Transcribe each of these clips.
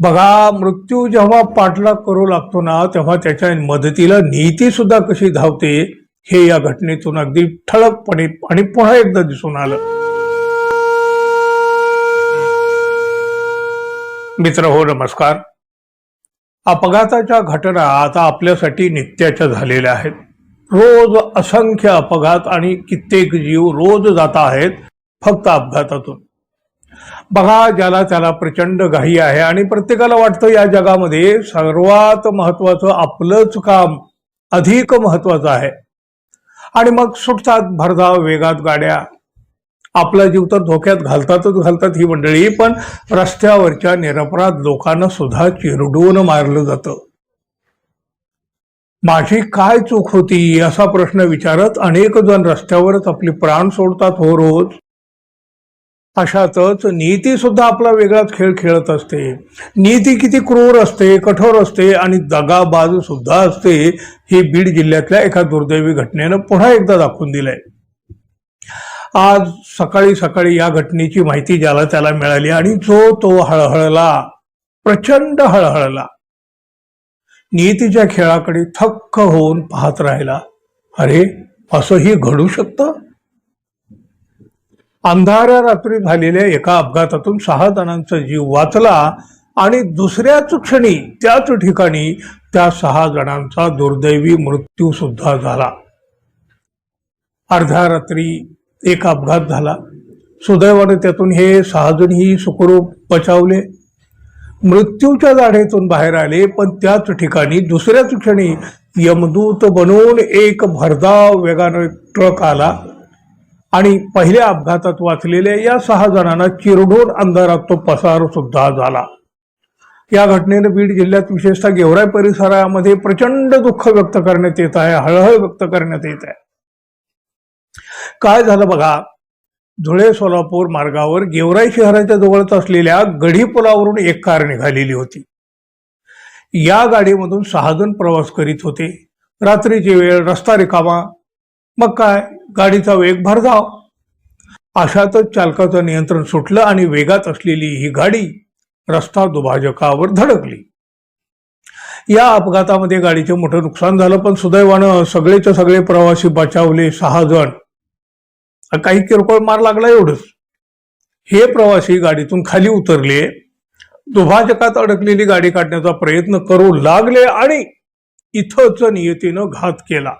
बघा मृत्यू जेव्हा पाठलाग करू लागतो ना तेव्हा त्याच्या मदतीला नीती सुद्धा कशी धावते हे या घटनेतून अगदी ठळकपणे आणि पुन्हा एकदा दिसून आलं. मित्र हो नमस्कार. अपघाताच्या घटना आता आपल्यासाठी नित्याच्या झालेल्या आहेत. रोज असंख्य अपघात आणि कित्येक जीव रोज जात आहेत फक्त अपघातातून. बघा ज्याला त्याला प्रचंड घाई आहे आणि प्रत्येकाला वाटतं या जगामध्ये सर्वात महत्वाचं आपलंच काम अधिक महत्वाचं आहे. आणि मग सुटतात भरधाव वेगात गाड्या. आपला जीव तर धोक्यात घालतातच घालतात ही मंडळी पण रस्त्यावरच्या निरपराध लोकांना सुद्धा चिरडून मारलं जातं. माझी काय चूक होती असा प्रश्न विचारत अनेक जण रस्त्यावरच आपले प्राण सोडतात हो रोज. अशातच नीतीसुद्धा आपला वेगळाच खेळ खेळत असते. नीती किती क्रूर असते कठोर असते आणि दगाबाज सुद्धा असते हे बीड जिल्ह्यातल्या एका दुर्दैवी घटनेनं पुन्हा एकदा दाखवून दिलंय. आज सकाळी सकाळी या घटनेची माहिती ज्याला त्याला मिळाली आणि जो तो हळहळला प्रचंड हळहळला. नियतीच्या खेळाकडे थक्क होऊन पाहत राहिला. अरे असंही घडू शकतं? अंधाऱ्या रात्री झालेल्या एका अपघातातून सहा जणांचा जीव वाचला आणि दुसऱ्याच क्षणी त्याच ठिकाणी त्या सहा जणांचा दुर्दैवी मृत्यू सुद्धा झाला. अर्ध्या रात्री एक अपघात झाला. सुदैवाने त्यातून हे सहाजणही सुखरूप बचावले. मृत्यूच्या जाढेतून बाहेर आले पण त्याच ठिकाणी दुसऱ्याच क्षणी यमदूत बनवून एक भरधाव वेगानं ट्रक आला. आणि पहिल्या अपघातात वाचलेल्या या सहा जणांना चिरडून अंधारात तो पसार सुद्धा झाला. या घटनेनं बीड जिल्ह्यात विशेषतः गेवराई परिसरामध्ये प्रचंड दुःख व्यक्त करण्यात येत आहे हळहळ व्यक्त करण्यात येत आहे. काय झालं बघा धुळे सोलापूर मार्गावर गेवराई शहराच्या जवळच असलेल्या गढी पुलावरून एक कार निघालेली होती. या गाडीमधून सहा जण प्रवास करीत होते. रात्रीची वेळ रस्ता रिकामा मग काय? गाडीचा वेग भरधाव अशातच चालकाचं नियंत्रण सुटलं आणि वेगात असलेली ही गाडी रस्ता दुभाजकावर धडकली. या अपघातामध्ये गाडीचे मोठं नुकसान झालं पण सुदैवानं सगळेच्या सगळे प्रवासी बचावले सहा जण. काही किरकोळ मार लागला एवढंच. हे प्रवासी गाडीतून खाली उतरले. दुभाजकात अडकलेली गाडी काढण्याचा प्रयत्न करू लागले आणि इथंच नियतीनं घात केला.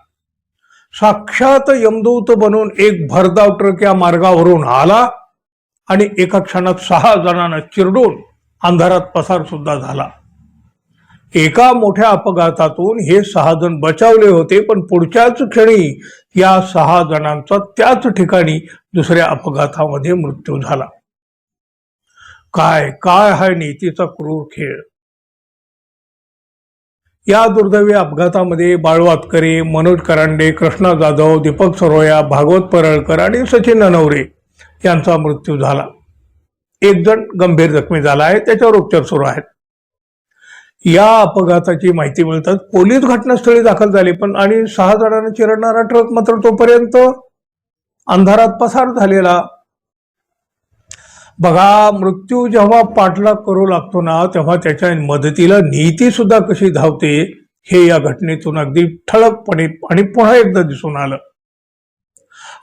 साक्षात यमदूत बनून एक भरधाव ट्रक या मार्गावरून आला आणि एका क्षणात सहा जणांना चिरडून अंधारात पसार सुद्धा झाला. एका मोठ्या अपघातातून हे सहा जण बचावले होते पण पुढच्याच क्षणी या सहा जणांचा त्याच ठिकाणी दुसऱ्या अपघातामध्ये मृत्यू झाला. काय काय हा नीतीचा क्रूर खेळ? या दुर्दैवी अपघातामध्ये बाळू आतकरे मनोज करांडे कृष्णा जाधव दीपक सरोया भागवत परळकर आणि सचिन ननवरे यांचा मृत्यू झाला. एक जण गंभीर जखमी झाला आहे त्याच्यावर उपचार सुरू आहेत. या अपघाताची माहिती मिळतात पोलीस घटनास्थळी दाखल झाले पण आणि सहा जणांना चिरडणारा ट्रक मात्र तोपर्यंत अंधारात पसार झालेला बघा मृत्यू जेव्हा पाठलाग करू लागतो ना तेव्हा त्याच्या मदतीला नीती सुद्धा कशी धावते हे या घटनेतून अगदी ठळकपणे आणि पुन्हा एकदा दिसून आलं.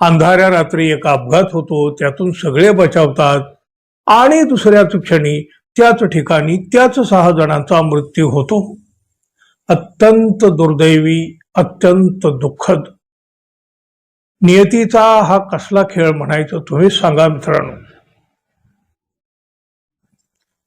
अंधाऱ्या रात्री एक अपघात होतो त्यातून सगळे बचावतात आणि दुसऱ्याच क्षणी त्याच ठिकाणी त्याच सहा जणांचा मृत्यू होतो. अत्यंत दुर्दैवी अत्यंत दुःखद. नियतीचा हा कसला खेळ म्हणायचं तुम्ही सांगा मित्रांनो.